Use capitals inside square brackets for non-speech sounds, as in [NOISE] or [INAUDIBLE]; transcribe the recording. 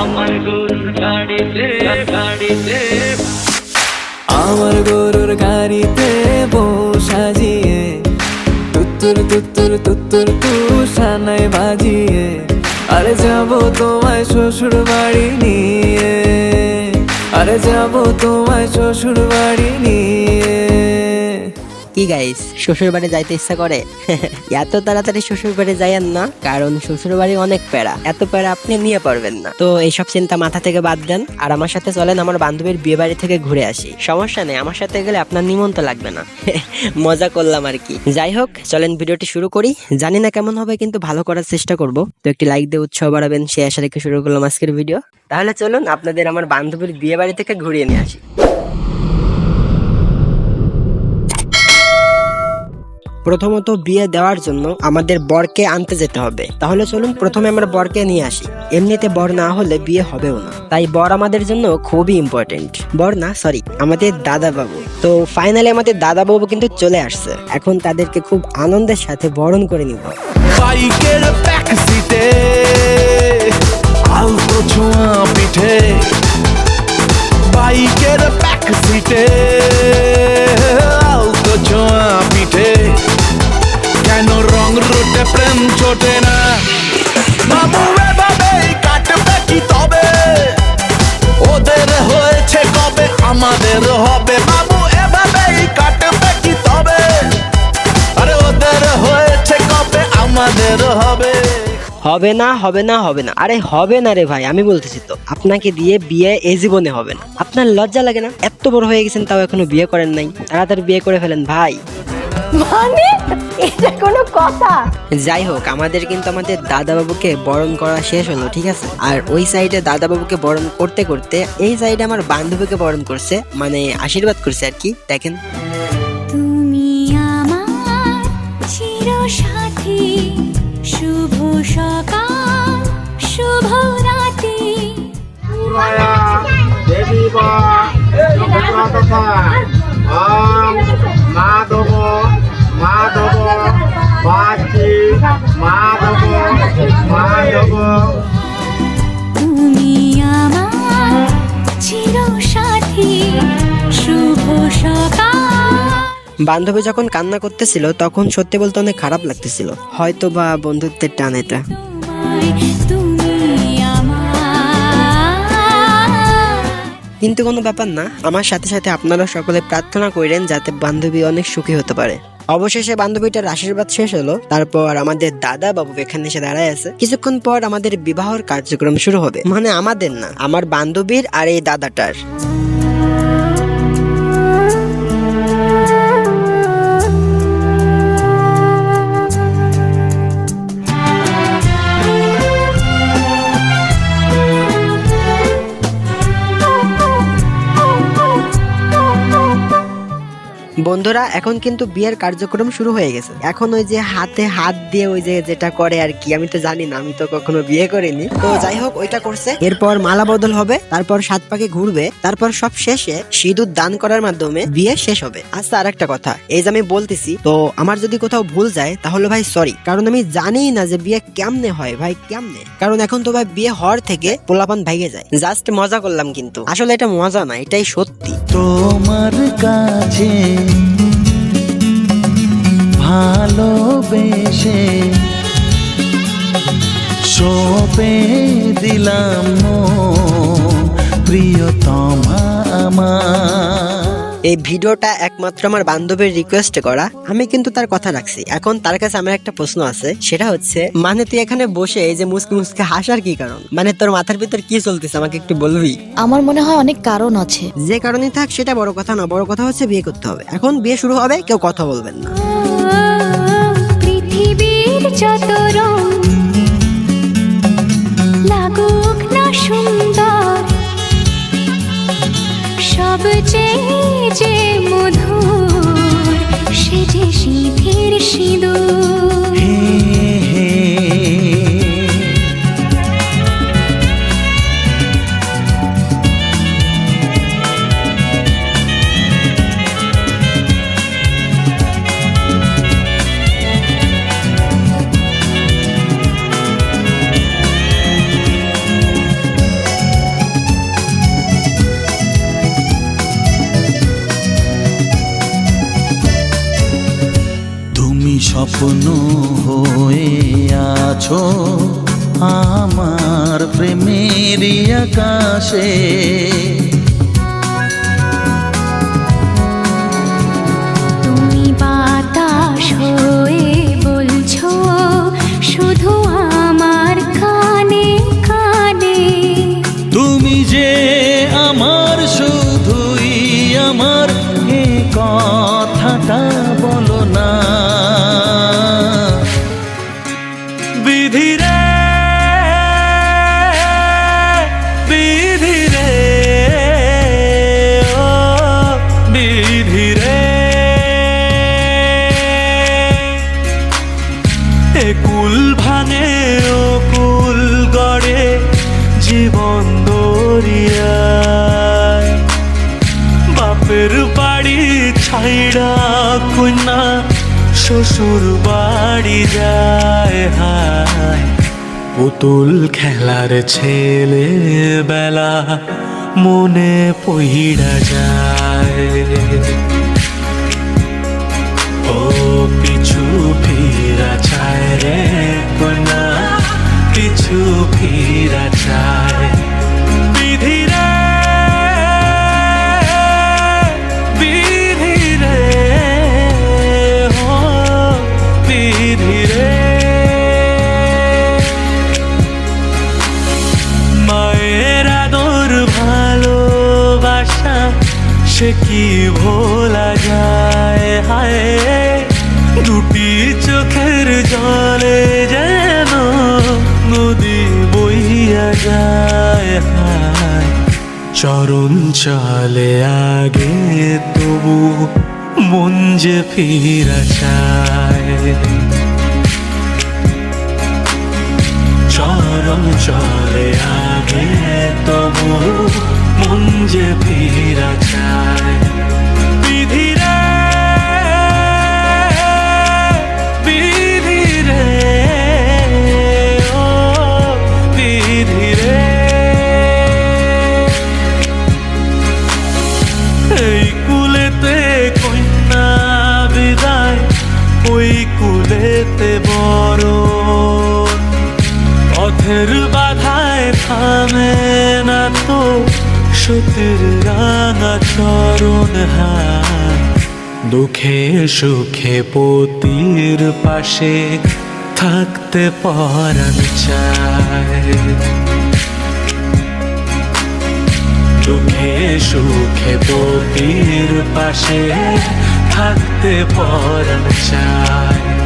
আমার গরুর গাড়িতে আমার গরুর গাড়িতে সাজিয়ে, তুত্তুর তুত্তুর তুত্তুর তু সানাই বাজিয়ে, আরে যাব তোমায় শ্বশুর বাড়ি নিয়ে, আরে যাব তোমায় শ্বশুর বাড়ি নিয়ে। কি গাইস শ্বশুর বাড়ি যাইতে ইচ্ছা করে? [LAUGHS] এত তাড়াতাড়ি শ্বশুর বাড়ি যাইয়েন না, কারণ শ্বশুর বাড়ি অনেক প্যারা। এত প্যারা আপনি নিয়ে পারবেন না। তো এইসব চিন্তা মাথা থেকে বাদ দেন, আর আমার সাথে চলেন আমার বান্ধবীর বিয়ে বাড়ি থেকে ঘুরে আসি। সমস্যা নেই, আমার সাথে গেলে আপনার নিমন্ত্রণ লাগবে না। [LAUGHS] মজা করলাম আর কি। যাই হোক, চলেন ভিডিওটি শুরু করি। জানি না কেমন হবে, কিন্তু ভালো করার চেষ্টা করব। তো একটি লাইক দিয়ে উৎসাহ বাড়াবেন সে আশা রেখে শুরু করলাম আজকের ভিডিও তাহলে চলুন আপনাদের আমার বান্ধবীর বিয়ে বাড়ি থেকে ঘুরিয়ে নিয়ে আসি। প্রথমত বিয়ে দেওয়ার জন্য আমাদের বরকে আনতে যেতে হবে। তাহলে চলুন প্রথমে আমরা বরকে নিয়ে আসি। এমনিতে বর না হলে বিয়ে হবেও না। তাই বর আমাদের জন্য খুবই ইম্পর্টেন্ট বর না সরি আমাদের দাদা বাবু তো ফাইনালি আমাদের দাদা বাবু কিন্তু চলে আসছে। এখন তাদেরকে খুব আনন্দের সাথে বরণ করে নিব। বাইকের ব্যাক সিটে বাইকের সিটে হবে না হবে না হবে না। আরে হবে না রে ভাই আমি বলতেছি তো আপনাকে দিয়ে বিয়ে এ জীবনে হবে না। আপনার লজ্জা লাগে না? এত বড় হয়ে গেছেন তাও এখনও বিয়ে করেন নাই। তাড়াতাড়ি বিয়ে করে ফেলেন ভাই। মানে? এটা কোনো কথা? যাই হোক আমাদের কিন্তু আমাদের দাদা বাবুকে বরণ করা শেষ হলো ঠিক আছে? আর ওই সাইডে দাদা বাবুকে বরণ করতে করতে এই সাইডে আমার বান্ধবীকে বরণ করছে মানে আশীর্বাদ করছে আর কি দেখেন। তুমি আমার চির সাথী শুভ সকাল শুভ রাতি। দেবী মাধব মাধব বাচি মাধব বান্ধবী যখন কান্না করতেছিল, তখন সত্যি বলতে অনেক খারাপ লাগতেছিল। হয়তো বা বন্ধুত্বের টান এটা। কিন্তু কোনো ব্যাপার না। আমার সাথে সাথে আপনারা সকলে প্রার্থনা করেন যাতে বান্ধবী অনেক সুখী হতে পারে। অবশেষে বান্ধবীটার আশীর্বাদ শেষ হলো। তারপর আমাদের দাদা বাবু এখানে এসে দাঁড়ায় আছে। কিছুক্ষণ পর আমাদের বিবাহর কার্যক্রম শুরু হবে। মানে আমাদের না, আমার বান্ধবীর আর এই দাদাটার। বন্ধুরা, এখন কিন্তু বিয়ের কার্যক্রম শুরু হয়ে গেছে। এখন ওই যে হাতে হাত দিয়ে ওই যে যেটা করে আর কি, আমি তো জানি না, আমি তো কখনো বিয়ে করিনি। তো যাই হোক, ওইটা করছে। এরপর মালা বদল হবে, তারপর সাত পাকে ঘুরবে, তারপর সব শেষে সিঁদুর দান করার মাধ্যমে বিয়ে শেষ হবে। আচ্ছা আর একটা কথা, এই যে আমি বলতেছি, তো আমার যদি কোথাও ভুল যায়, তাহলে ভাই সরি কারণ আমি জানি না যে বিয়ে কেমনে হয়, ভাই কেমনে। কারণ এখন তো ভাই বিয়ে হওয়ার থেকে পোলাপান ভাইগে যায়। জাস্ট মজা করলাম কিন্তু। আসলে এটা মজা না, এটাই সত্যি। তোমার কাছে ভালোবেসে সপে দিলাম প্রিয়তমা আমার। এই ভিডিওটা একমাত্র আমার বান্ধবীর রিকোয়েস্টে করা। আমি কিন্তু তার কথা রাখছি। এখন তার কাছে আমার একটা প্রশ্ন আছে। সেটা হচ্ছে মানে তুই এখানে বসে এই যে মুসকে মুসকে হাসার কি কারণ? মানে তোর মাথার ভিতর কি চলতেছে? আমাকে একটু বলবি? আমার মনে হয় অনেক কারণ আছে। যে কারণে থাক সেটা বড় কথা না। বড় কথা হচ্ছে বিয়ে করতে হবে। এখন বিয়ে শুরু হবে কেউ কথা বলবেন না। যত রং না সুন্দর সবচেয়ে যে স্বপ্ন হয়ে আছো আমার প্রেমের আকাশে। তুমি বাতাস হয়ে বিধিরে বিধিরে ও বিধিরে এ কুল ভাঙে, ও কুল গড়ে জীবন দরিয়ায়। বাপের বাড়ি ছাইড়া শ্বশুর বাড়ি যায়, হায়। পুতুল খেলার ছেলে বেলা মনে পইড়া যায়। ও পিছু ফিরা চায় রে কোনা পিছু ফিরা চায়। সে কি ভোলা যায়? হায়, দুটি চোখের জলে যেন নদী বইয়া যায়। হায়, চরণ চলে আগে, তবু মন যে ফিরা চায়। চরম চলে আগে, তবু মন যে ফিরা পথের বাধায় থামে না তো সতীর রাঙা চরণ হায় দুঃখে সুখে পতির পাশে থাকতে পরাণ চায়। দুঃখে সুখে পতির পাশে থাকতে পরাণ চায়।